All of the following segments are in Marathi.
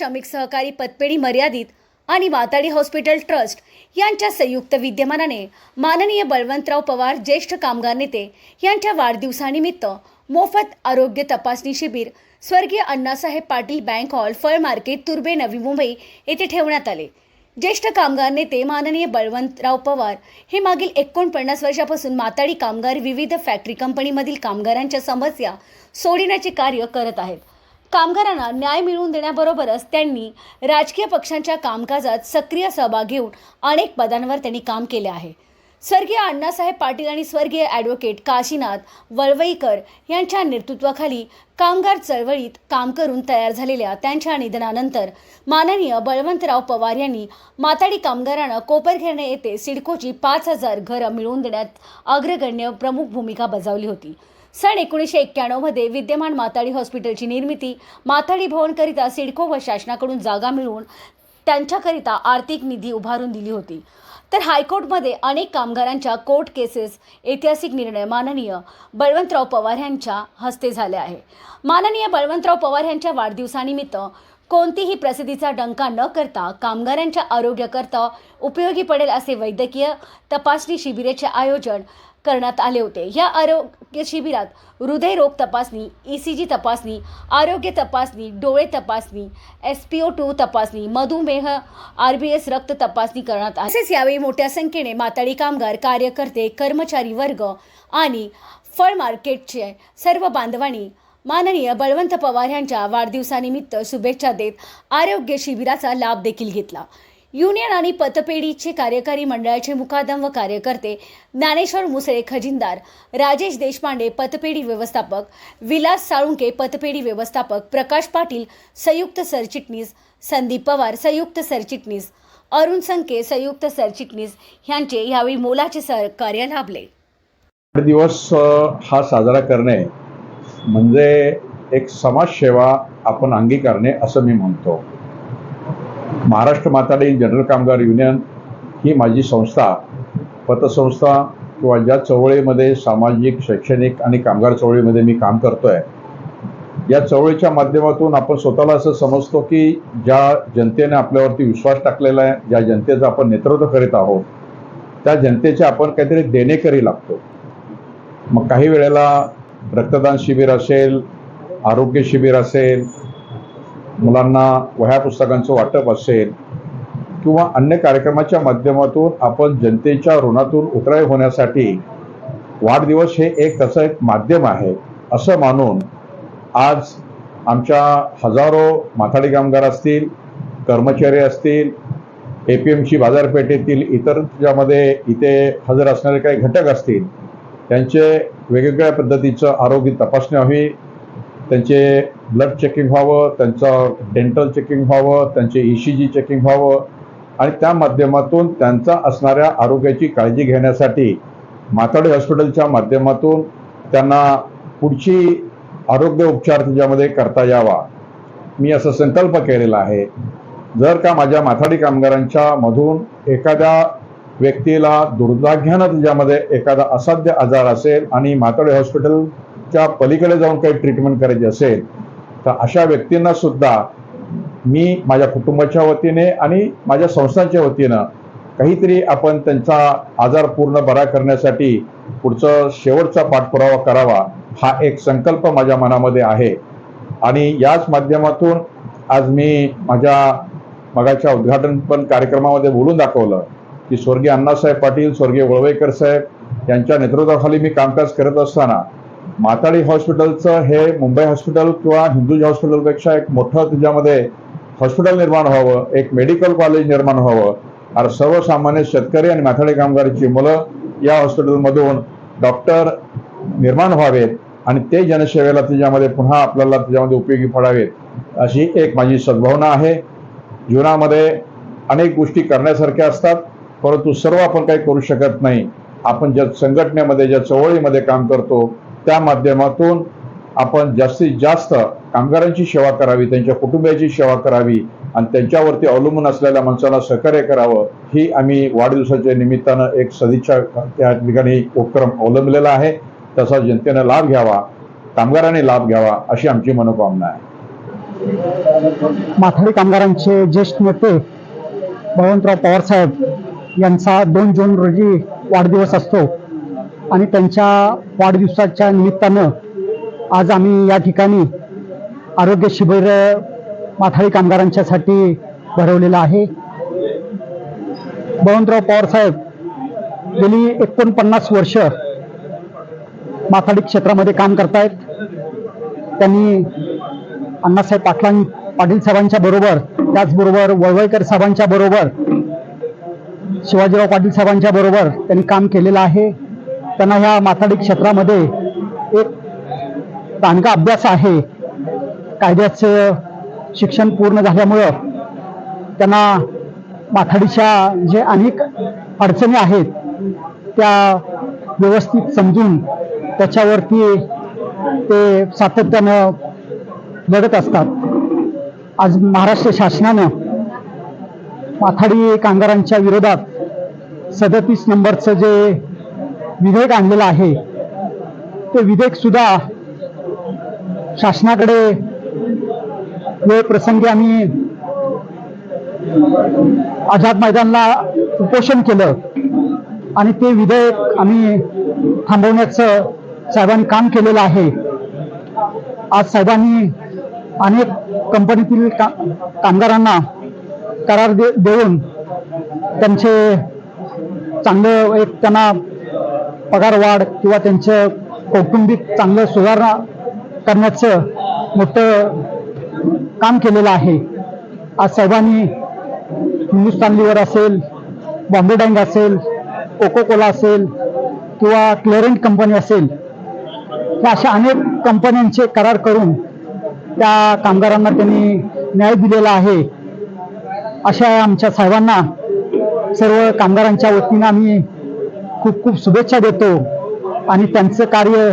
श्रमिक सहकारी पतपेढी मर्यादित आणि माताडी हॉस्पिटल ट्रस्ट यांच्या संयुक्त विद्यमानाने माननीय बळवंतराव पवार ज्येष्ठ कामगार नेते यांच्या वाढदिवसानिमित्त मोफत आरोग्य तपासणी शिबिर स्वर्गीय अण्णासाहेब पाटील बँक हॉल फळ मार्केट तुर्बे नवी मुंबई येथे ठेवण्यात आले. ज्येष्ठ कामगार नेते माननीय बळवंतराव पवार हे मागील एकोणपन्नास वर्षापासून माताडी कामगार विविध फॅक्टरी कंपनीमधील कामगारांच्या समस्या सोडविण्याचे कार्य करत आहेत. कामगारांना न्याय मिळवून देण्याबरोबरच त्यांनी राजकीय पक्षांच्या कामकाजात सक्रिय सहभाग घेऊन अनेक पदांवर त्यांनी काम केले आहे. स्वर्गीय अण्णासाहेब पाटील आणि स्वर्गीय ॲडव्होकेट काशीनाथ वळवईकर यांच्या नेतृत्वाखाली कामगार चळवळीत काम करून तयार झालेल्या त्यांच्या निधनानंतर माननीय बळवंतराव पवार यांनी माताडी कामगारांना कोपरखेरणे येथे सिडकोची पाच हजार घरं मिळवून देण्यात अग्रगण्य प्रमुख भूमिका बजावली होती. सन एकोणीसशे एक्क्याण्णवमध्ये विद्यमान माताडी हॉस्पिटलची निर्मिती माताडी भवनकरिता सिडको व शासनाकडून जागा मिळवून त्यांच्याकरिता आर्थिक निधी उभारून दिली होती. तर हायकोर्टमध्ये अनेक कामगारांच्या कोर्ट केसेस ऐतिहासिक निर्णय माननीय बळवंतराव पवार यांच्या हस्ते झाले आहे. माननीय बळवंतराव पवार यांच्या वाढदिवसानिमित्त कोणतीही प्रसिद्धीचा डंका न करता कामगारांच्या आरोग्याकरता उपयोगी पडेल असे वैद्यकीय तपासणी शिबिराचे आयोजन करण्यात आले होते. या आरोग्य शिबिरात हृदयरोग तपासणी ई सी जी तपासणी आरोग्य तपासणी डोळे तपासणी एस पी ओ टू तपासणी मधुमेह आर बी एस रक्त तपासणी करण्यात आली. तसेच यावेळी मोठ्या संख्येने मातळी कामगार कार्यकर्ते कर्मचारी वर्ग आणि फळ मार्केटचे सर्व बांधवांनी माननीय बळवंत पवार यांच्या वाढदिवसानिमित्त शुभेच्छा देत आरोग्य शिबिराचा लाभ देखील घेतला. युनियन आणि पतपेढीचे कार्यकारी मंडळाचे मुकादम व कार्यकर्ते ज्ञानेश्वर मुसळे खजिनदार राजेश देशपांडे पतपेढी व्यवस्थापक विलास साळुंके पतपेढी व्यवस्थापक प्रकाश पाटील संयुक्त सरचिटणीस संदीप पवार संयुक्त सरचिटणीस अरुण संके संयुक्त सरचिटणीस यांचे यावेळी मोलाचे सहकार्य लाभले. दिवस हा साजरा करणे म्हणजे एक समाजसेवा आपण अंगीकारणे असं मी म्हणतो. महाराष्ट्र माताडी जनरल कामगार युनियन ही माझी संस्था पतसंस्था किंवा ज्या चळवळीमध्ये सामाजिक शैक्षणिक आणि कामगार चळवळीमध्ये मी काम करतोय या चळवळीच्या माध्यमातून आपण स्वतःला असं समजतो की ज्या जनतेने आपल्यावरती विश्वास टाकलेला आहे ज्या जनतेचं आपण नेतृत्व करीत आहोत त्या जनतेचे आपण काहीतरी देणेकरी लागतो. मग काही वेळेला रक्तदान शिबिर असेल आरोग्य शिबिर असेल मुलांना वह्या पुस्तकांचं वाटप असेल किंवा अन्य कार्यक्रमाच्या माध्यमातून आपण जनतेच्या ऋणातून उतराय होण्यासाठी वाढदिवस हे एक त्याचं एक माध्यम आहे असं मानून आज आमच्या हजारो माथाडी कामगार असतील कर्मचारी असतील ए पी एमची बाजारपेठेतील इतर ज्यामध्ये इथे हजर असणारे काही घटक असतील त्यांचे वेगवेगळ्या पद्धतीचं आरोग्य तपासणी हवी त्यांचे ब्लड चेकिंग व्हावं त्यांचं डेंटल चेकिंग व्हावं त्यांचे ई सी जी चेकिंग व्हावं. आणि त्या माध्यमातून त्यांचा असणाऱ्या आरोग्याची काळजी घेण्यासाठी माताडी हॉस्पिटलच्या माध्यमातून त्यांना पुढची आरोग्य उपचार त्याच्यामध्ये करता यावा. मी असा संकल्प केलेला आहे. जर का माझ्या माथाडी कामगारांच्या मधून एखाद्या व्यक्तीला दुर्भाग्यानं त्याच्यामध्ये एखादा असाध्य आजार असेल आणि माथाडी हॉस्पिटलच्या पलीकडे जाऊन काही ट्रीटमेंट करायची असेल तर अशा व्यक्तींना सुद्धा मी माझ्या कुटुंबाच्या वतीने आणि माझ्या संस्थांच्या वतीनं काहीतरी आपण त्यांचा आजार पूर्ण बरा करण्यासाठी पुढचं शेवटचा पाठपुरावा करावा हा एक संकल्प माझ्या मनामध्ये आहे. आणि याच माध्यमातून आज मी माझ्या मगाच्या उद्घाटन पण कार्यक्रमामध्ये बोलून दाखवलं की स्वर्गीय अण्णासाहेब पाटील स्वर्गीय वळवेकर साहेब यांच्या नेतृत्वाखाली मी कामकाज करत असताना माताडी हॉस्पिटलचं हे मुंबई हॉस्पिटल किंवा हिंदूज हॉस्पिटलपेक्षा एक मोठं त्याच्यामध्ये हॉस्पिटल निर्माण व्हावं एक मेडिकल कॉलेज निर्माण व्हावं. आणि सर्वसामान्य शेतकरी आणि माथाडी कामगारांची मुलं या हॉस्पिटलमधून डॉक्टर निर्माण व्हावेत आणि ते जनसेवेला त्याच्यामध्ये पुन्हा आपल्याला त्याच्यामध्ये उपयोगी पडावेत अशी एक माझी सद्भावना आहे. जीवनामध्ये अनेक गोष्टी करण्यासारख्या असतात परंतु सर्व आपण काही करू शकत नाही. आपण ज्या संघटनेमध्ये ज्या चळवळीमध्ये काम करतो त्या माध्यमातून आपण जास्तीत जास्त कामगारांची सेवा करावी त्यांच्या कुटुंबियाची सेवा करावी आणि त्यांच्यावरती अवलंबून असलेल्या माणसाला सहकार्य करावं ही आम्ही वाढदिवसाच्या निमित्तानं एक सदिच्छा त्या ठिकाणी उपक्रम अवलंबलेला आहे. तसा जनतेने लाभ घ्यावा कामगारांनी लाभ घ्यावा अशी आमची मनोकामना आहे. माथाडी कामगारांचे ज्येष्ठ नेते बळवंतराव पवारसाहेब यांचा दोन जून रोजी वाढदिवस असतो. आणि त्यांच्या वाढदिवसाच्या निमित्तानं आज आम्ही या ठिकाणी आरोग्य शिबिर माथाळी कामगारांच्यासाठी भरवलेलं आहे. बळवंतराव पवारसाहेब गेली एकोणपन्नास वर्ष माथाडी क्षेत्रामध्ये काम करतायत. त्यांनी अण्णासाहेब पाटलां पाटील साहेबांच्या बरोबर त्याचबरोबर वळवळकर साहेबांच्या बरोबर शिवाजीराव पाटील साहेबांच्या बरोबर त्यांनी काम केलेलं आहे. त्यांना ह्या माथाडी क्षेत्रामध्ये एक दांडगा अभ्यास आहे. कायद्याचं शिक्षण पूर्ण झाल्यामुळं त्यांना माथाडीच्या जे अनेक अडचणी आहेत त्या व्यवस्थित समजून त्याच्यावरती ते सातत्यानं लढत असतात. आज महाराष्ट्र शासनानं माथाडी कामगारांच्या विरोधात सदतीस नंबरचं जे विधेयक आणलेलं आहे. ते विधेयक सुद्धा शासनाकडे वेळ प्रसंगी आम्ही आझाद मैदानला उपोषण केलं आणि ते विधेयक आम्ही थांबवण्याचं साहेबांनी काम केलेलं आहे. आज साहेबांनी अनेक कंपनीतील का कामगारांना करार दे देऊन त्यांचे चांगलं एक त्यांना पगार वाढ किंवा त्यांचं कौटुंबिक चांगलं सुधारणा करण्याचं मोठं काम केलेलं आहे. आज साहेबांनी हिंदुस्तान लिव्हर असेल बॉम्बे डँग असेल कोको कोला असेल किंवा क्लेरंट कंपनी असेल या अशा अनेक कंपन्यांचे करार करून त्या कामगारांना त्यांनी न्याय दिलेला आहे. अशा आमच्या साहेबांना सर्व कामगारांच्या वतीनं आम्ही खूप खूप शुभेच्छा देतो आणि त्यांचं कार्य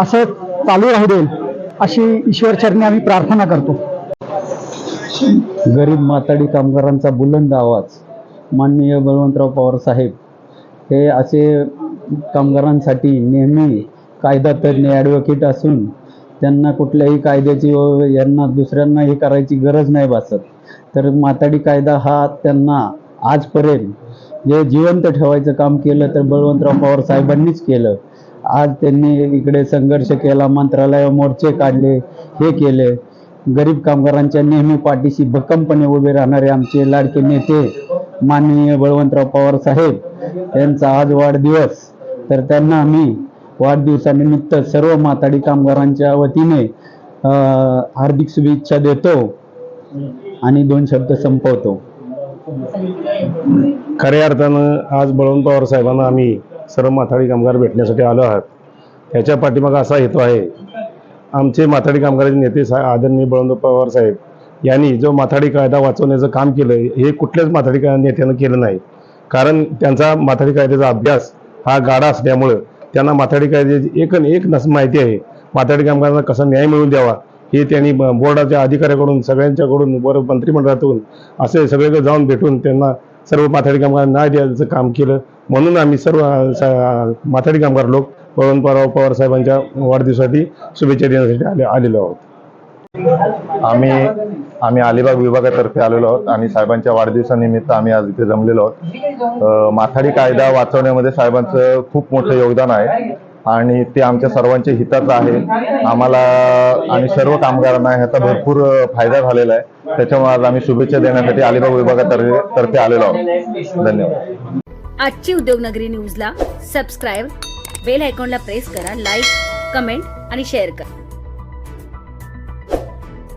असं चालू राहू देईल अशी ईश्वरचरणी आम्ही प्रार्थना करतो. गरीब माताडी कामगारांचा बुलंद आवाज माननीय बळवंतराव पवार साहेब हे असे कामगारांसाठी नेहमी कायदा तज्ज्ञ ॲडव्होकेट असून त्यांना कुठल्याही कायद्याची व यांना दुसऱ्यांना हे करायची गरज नाही भासत. तर माताडी कायदा हा त्यांना आजपर्यंत जे जिवंत ठेवायचं काम केलं तर बळवंतराव पवार साहेबांनीच केलं. आज त्यांनी इकडे संघर्ष केला मंत्रालय मोर्चे काढले हे केले. गरीब कामगारांच्या नेहमी पाठीशी भक्कमपणे उभे राहणारे आमचे लाडके नेते माननीय बळवंतराव पवार साहेब यांचा आज वाढदिवस. तर त्यांना आम्ही वाढदिवसानिमित्त सर्व माताडी कामगारांच्या वतीने हार्दिक शुभेच्छा देतो आणि दोन शब्द संपवतो. खऱ्या अर्थानं आज बळवंत पवार साहेबांना आम्ही सर्व माथाडी कामगार भेटण्यासाठी आलो आहात. त्याच्या पाठीमागा असा हेतू आहे. आमचे माथाडी कामगाराचे नेते सा आदरणीय बळवंत पवार साहेब यांनी जो माथाडी कायदा वाचवण्याचं काम केलं हे कुठल्याच माथाडी का नेत्यानं केलं नाही. कारण त्यांचा माथाडी कायद्याचा अभ्यास हा गाडा असल्यामुळं त्यांना माथाडी कायद्याची एक एक नस माहिती आहे. माथाडी कामगारांना कसा न्याय मिळवून द्यावा? हे त्यांनी बोर्डाच्या अधिकाऱ्याकडून सगळ्यांच्याकडून वर मंत्रिमंडळातून असे सगळे जाऊन भेटून त्यांना सर्व माथाडी कामगारांना न्याय द्यायचं काम केलं. म्हणून आम्ही सर्व माथाडी कामगार लोक पवनपराव पवार साहेबांच्या वाढदिवसाठी शुभेच्छा देण्यासाठी आले आलेलो आहोत. आम्ही आम्ही अलिबाग विभागातर्फे आलेलो आहोत आणि साहेबांच्या वाढदिवसानिमित्त आम्ही आज इथे जमलेलो आहोत. माथाडी कायदा वाचवण्यामध्ये साहेबांचं खूप मोठं योगदान आहे. आणि ते आमच्या सर्वांच्या हिताचं आहे. आम्हाला आणि सर्व कामगारांना ह्याचा भरपूर फायदा झालेला आहे. त्याच्यामुळे आज आम्ही शुभेच्छा देण्यासाठी अलिबाग विभागातर्फे आलेलो आहोत. धन्यवाद. आजची उद्योगनगरी न्यूजला सबस्क्राईब बेल आयकॉनला प्रेस करा लाईक कमेंट आणि शेअर करा.